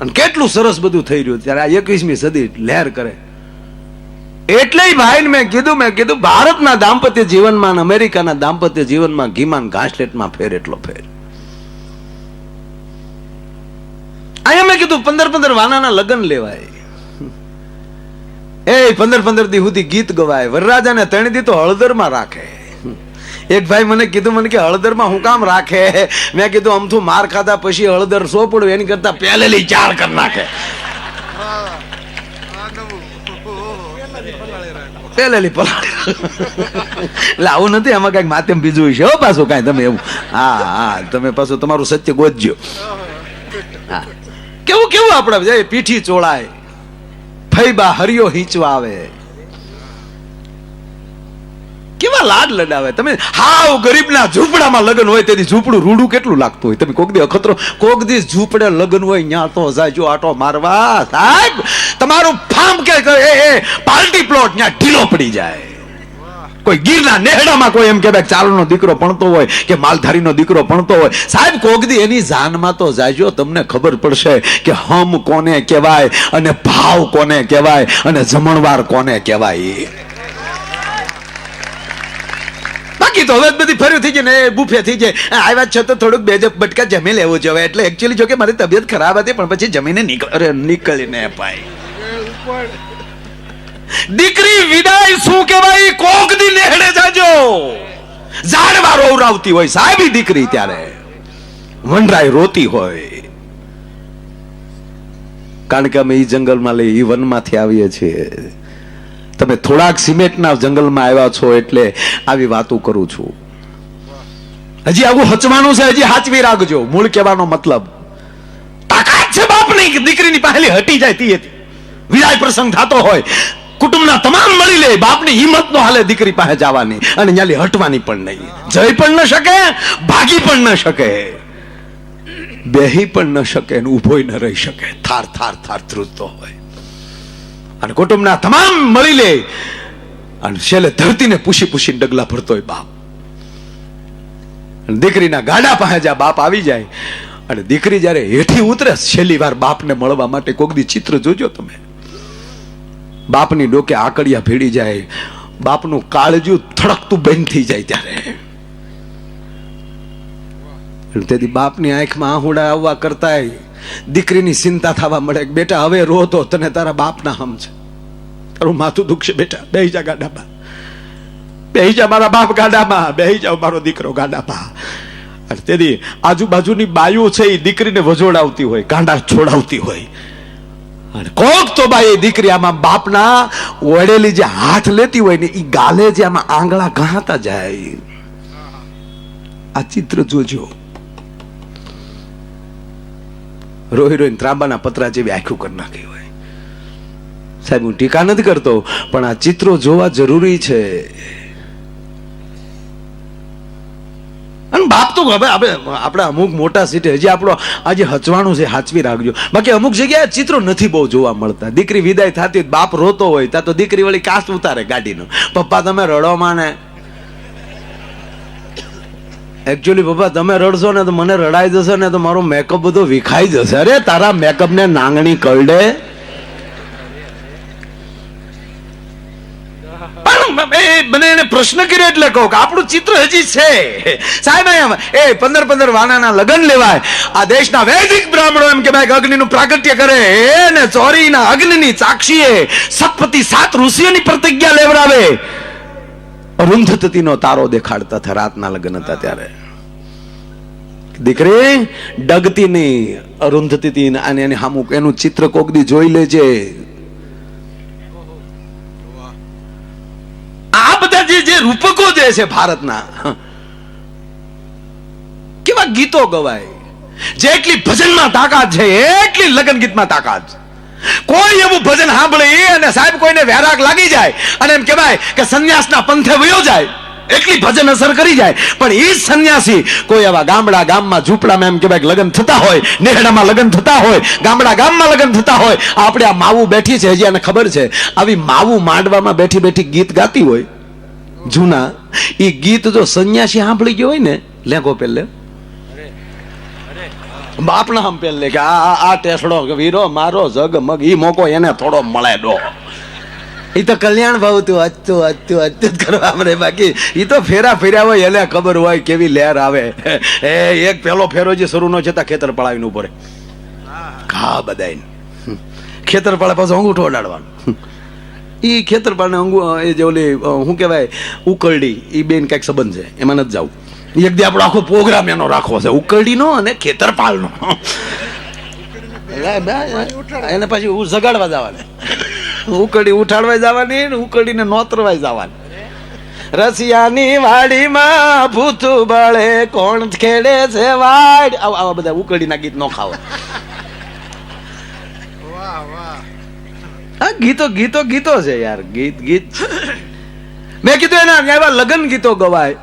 અને કેટલું સરસ બધું થઈ રહ્યું ત્યારે આ એકવીસમી સદી લહેર કરે. એટલે ભાઈ મેં કીધું મેં કીધું, ભારતના દાંપત્ય જીવનમાં અમેરિકાના દાંપત્ય જીવનમાં ઘીમાન ઘાસલેટમાં ફેર એટલો ફેર. અહીંયા મેં કીધું, પંદર પંદર વાનાના લગ્ન લેવાય. એ પંદર પંદર દી સુધી ગીત ગવાય. વરરાજાને ત્રણ દી તો હળદરમાં રાખે. એક ભાઈ મને કીધું, મને કે હળદરમાં હું કામ રાખે? મેં કીધું, અમથું માર ખાધા પછી હળદર સોપડું, એની કરતા પહેલેલી ચાર કરી નાખે. પહેલેલી પલાળી એટલે આવું નથી, આમાં કંઈક માધ્યમ બીજું છે હો, પાછું કાંઈ તમે એવું. હા હા, તમે પાછું તમારું સત્ય ગોતજો. હા. કેવું કેવું આપણે પીઠી ચોળાય. ફૈબા હરિયો હીંચવા આવે કેવા લાડ લડાવે? તમે હાવ ગરીબના ઝૂંપડામાં લગ્ન હોય તેથી ઝૂંપડું રૂડું કેટલું લાગતું હોય? તમે કોક દી અખતરો, કોક દી ઝૂંપડે લગ્ન હોય, ન્યા તો જાજો આટો મારવા. સાહેબ, તમારું ફાર્મ કે એ એ પાર્ટી પ્લોટ ન્યા ઢીલો પડી જાય. કોઈ ગીરના નેહડામાં કોઈ એમ કે ભાઈ ચાલનો દીકરો ભણતો હોય કે માલધારીનો દીકરો ભણતો હોય. સાહેબ કોગદી એની જાનમાં તો જાજો તમને ખબર પડશે કે હમ કોને કહેવાય અને ભાવ કોને કહેવાય અને જમણવાર કોને કહેવાય. બાકી તો હવે બધી ફર્યું થઈ જાય ને બુફે થઈ જાય આવ્યા છો તો થોડુંક બે બટકા જમી લેવું જોઈએ એટલે એકચ્યુઅલી જોકે મારી તબિયત ખરાબ હતી, પણ પછી જમીને નીકળ નીકળીને અપાય દીકરી વિદાય શું કહેવાય? કોક દી નેહડે જાજો. ઝાડવા રોવરાવતી હોય સાહેબી દીકરી ત્યારે. વનરાય રોતી હોય. કારણ કે અમે એ જંગલમાં લઈ ઈ વનમાંથી આવીએ છીએ. તમે થોડાક સિમેન્ટના જંગલમાં આવ્યા છો એટલે આવી વાતો કરું છું. હજી આવું હચવાનું છે, હજી હાચવી રાખજો. મૂળ કહેવાનો મતલબ, તાકાત છે નહીં દીકરીની પહેલી હટી જાય તી હતી વિદાય પ્રસંગ થતો હોય, કુટુંબના તમામ મળી લે, બાપની હિંમત નો હાલે દીકરી પાસે જવાની. અને ન્યાલી હટવાની પણ નહીં. જઈ પણ ન શકે, ભાગી પણ ન શકે. બેહી પણ ન શકે ઊભોય ન રહી શકે. થાર થાર થાર ધ્રુજતો હોય. અને કુટુંબના તમામ મળી લે અને છેલ્લે ધરતીને પૂછી પૂછીને ડગલા ભરતો હોય બાપ. દીકરીના ગાડા પાસે જ્યાં બાપ આવી જાય, અને દીકરી જ્યારે હેઠી ઉતરે, છેલ્લી વાર બાપને મળવા માટે કોક દી ચિત્ર જોજો તમે. બાપની ડોકે આકડિયા ભેડી જાય, બાપનું કાળજું થડકતું બંધ થઈ જાય ત્યારે. તેથી બાપની આંખમાં આહુડા આવવા કરતા દીકરીની ચિંતા થવા મળે બેટા, હવે રો તો, તને તારા બાપના હમ છે. તારું માથું દુખશે બેટા. બે જા ગાડામાં. બેહી જા મારા બાપ ગાડામાં. બે જાઓ મારો દીકરો ગાડામાં. અને તેથી આજુબાજુની બાયું છે એ દીકરીને વજોડાવતી હોય, ગાંડા છોડાવતી હોય. અને કોક તો બાઈ દીકરી આમાં બાપના વડેલી જે હાથ લેતી હોય ને એ ગાલે જે આમાં આંગળા ઘાતા જાય. આ ચિત્ર જોજો. રોઈ રોઈને ત્રાંબાના પતરા જેવી આખું કરી નાખી હોય. સાહેબ, હું ટીકા નથી કરતો, પણ આ ચિત્રો જોવા જરૂરી છે. અને બાપ તો હવે આપણે આપણે અમુક મોટા સીટે, હજી આપણો આજે હચવાનું છે, હાચવી રાખજો. બાકી અમુક જગ્યાએ ચિત્રો નથી બહુ જોવા મળતા. દીકરી વિદાય થતી બાપ રોતો હોય, ત્યાં તો દીકરી વળી કાસ્ટ ઉતારે ગાડીનો. પપ્પા, તમે રડો માને. એકચ્યુઅલી પપ્પા તમે રડશો ને તો મને રડાઈ જશે ને તો મારો મેકઅપ બધો વિખાઈ જશે. અરે, તારા મેકઅપ ને નાંગણી કરડે. મને એને પ્રશ્ન કર્યો એટલે કહું કે આપણું ચિત્ર હજી છે. સાહેબ એ, પંદર પંદર વાનાના લગ્ન લેવાય. આ દેશના વૈદિક બ્રાહ્મણો એમ કે ભાઈ અગ્નિનું પ્રાગટ્ય કરે. એને ચોરીના અગ્નિની સાક્ષીએ સત્પતિ સાત ઋષિઓની પ્રતિજ્ઞા લેવડાવે. અરુંધતીનો તારો દેખાડતા હતા રાતના લગ્ન હતા ત્યારે. દીકરી, ડગતી નહીં, અરુંધતી અને એની હામુક એનું ચિત્ર કોકદી જોઈ લેજે. આ બધા જે જે રૂપકો જે છે ભારતના કેવા ગીતો ગવાય. જેટલી ભજનમાં તાકાત છે, એટલી લગ્ન ગીતમાં તાકાત છે. કોઈ એવું ભજન સાંભળે અને સાહેબ કોઈને વેરાગ લાગી જાય અને એમ કહેવાય કે સંન્યાસના પંથે વયો જાય. એટલી ભજન અસર કરી જાય. પણ એ જ સંન્યાસી કોઈ એવા ગામડા ગામમાં ઝૂંપડામાં એમ કહેવાય લગ્ન થતા હોય, નેહડામાં લગ્ન થતા હોય, ગામડા ગામમાં લગ્ન થતા હોય. આપણે આ માવું બેઠી છે, હજી એને ખબર છે. આવી માવું માંડવામાં બેઠી બેઠી ગીત ગાતી હોય. જૂના એ ગીત જો સંન્યાસી સાંભળી ગયો હોય ને, લેગો પેલે બાપના હમ પેલ કે આ આ- ટેસડો વીરો, મારો જગ મગ, ઈ મોકો એને થોડો મળે ડો એ તો કલ્યાણ ભાવ તું હતું હતું જ કરવા મને બાકી એ તો ફેરા ફેર્યા હોય, એને ખબર હોય કેવી લહેર આવે. એ એક પેલો ફેરો જે શરૂ નો છતાં ખેતર પડાવીને ઉપર ઘા બધાય ખેતર પાડે પાછો અંગૂઠો ઉડાડવાનો એ ખેતર પાડે અંગુ એ જે ઓલી શું કહેવાય, ઉકરડી એ બેન કંઈક સંબંધ છે, એમાં નથી જવું. એક દી આપણો આખો પ્રોગ્રામ એનો રાખવો છે ઉકરડીનો અને ખેતરપાલનો. એને પછી હું જગાડવા જવાને. ઉકરડી ઉઠાડવા જવાની ને નોતરવા જવાની. રસિયાની વાડીમાં ભૂતું બળે કોણ ખેડે છે વાડ. આવા બધા ઉકરડીના ગીત નો ખાવ. હા ગીતો ગીતો ગીતો છે યાર. ગીત ગીત. મેં કીધું એના એવા લગ્ન ગીતો ગવાય.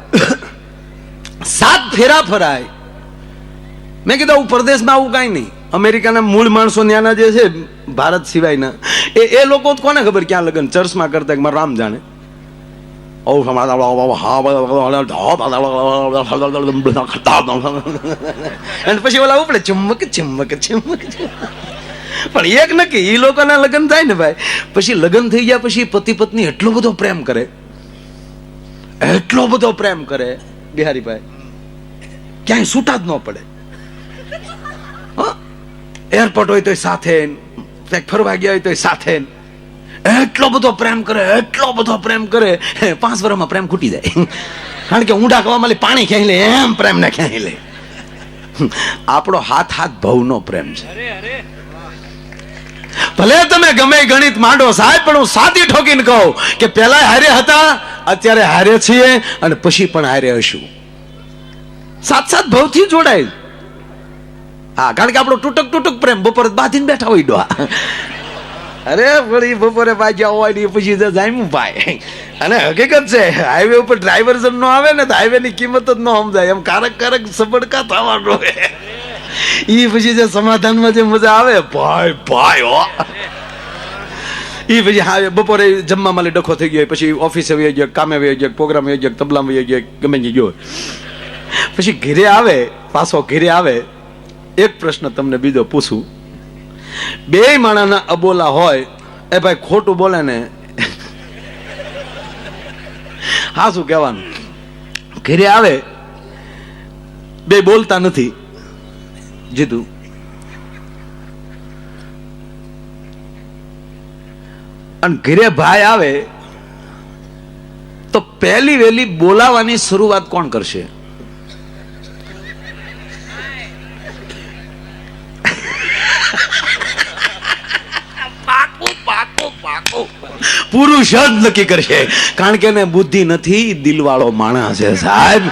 સાત ફેરા ફરાય મેં કીધું આવું પરદેશમાં આવું કાંઈ નહીં અમેરિકાના મૂળ માણસો ત્યાંના જે છે ભારત સિવાયના એ એ લોકો કોને ખબર ક્યાં લગ્ન ચર્ચમાં કરતા મારા રામ જાણે અને પછી ઓલા ઉપડે ચુમ્મક ચુમ્મક ચુમ્મક પણ એક નક્કી એ લોકોના લગ્ન થાય ને ભાઈ પછી લગ્ન થઈ ગયા પછી પતિ પત્ની એટલો બધો પ્રેમ કરે એટલો બધો પ્રેમ કરે બિહારીભાઈ ક્યાંય સૂતા જ ન પડે. એરપોર્ટ હોય તો સાથે ક્યાંક ફરવા ગયા હોય તો સાથે એટલો બધો પ્રેમ કરે, એટલો બધો પ્રેમ કરે પાંચ વર્ષમાં પ્રેમ ખૂટી જાય. કારણ કે ઊંડા કવા માલી પાણી ક્યાંય લે, એમ પ્રેમ ને ક્યાંય લે. આપણો હાથ હાથ ભવનો પ્રેમ છે. ભલે તમે ગમે ગણિત માંડો સાહેબ, પણ હું સાદી ઠોકીને કહું કે પેલા હારે હતા, અત્યારે હારે છીએ અને પછી પણ હારે હશું. સાત સાત ભાવથી જોડાય. હા, કારણ કે આપણો તૂટક તૂટક પ્રેમ બપોરે બાંધીને બેઠા હોય ડોહા. અરે, વળી બપોરે બાજ્યા હોય પછી જામ્યું ભાઈ. અને હકીકત છે હાઈવે ઉપર ડ્રાઈવર જન નો આવે ને તો હાઈવે ની કિંમત જ ન સમજાય. એમ કારક કારક સબડકા થવાનો ઈ પછી જે સમાધાનમાં જે મજા આવે, ભાઈ ભાઈ, હો. એ પછી હા બપોરે જમવા માટે ડખો થઈ ગયો, પછી ઓફિસે વહી ગયો, કામે વહી ગયો, પ્રોગ્રામ વહી ગયો, તબલામાં વહી ગયો, ગમે ત્યાં ગયો. પછી ઘેરે આવે, પાછો ઘેરે આવે, એક પ્રશ્ન તમને બીજો પૂછું. બે માણાના અબોલા હોય, એ ભાઈ ખોટું બોલે ને, હા, શું કહેવાનું? ઘેરે આવે, બે બોલતા નથી. જીતું. અને ઘરે ભાઈ આવે તો પહેલી વહેલી બોલાવાની શરૂઆત કોણ કરશે? પુરુષ જ નક્કી કરશે. કારણ કે એને બુદ્ધિ નથી દિલવાળો માણસ છે સાહેબ.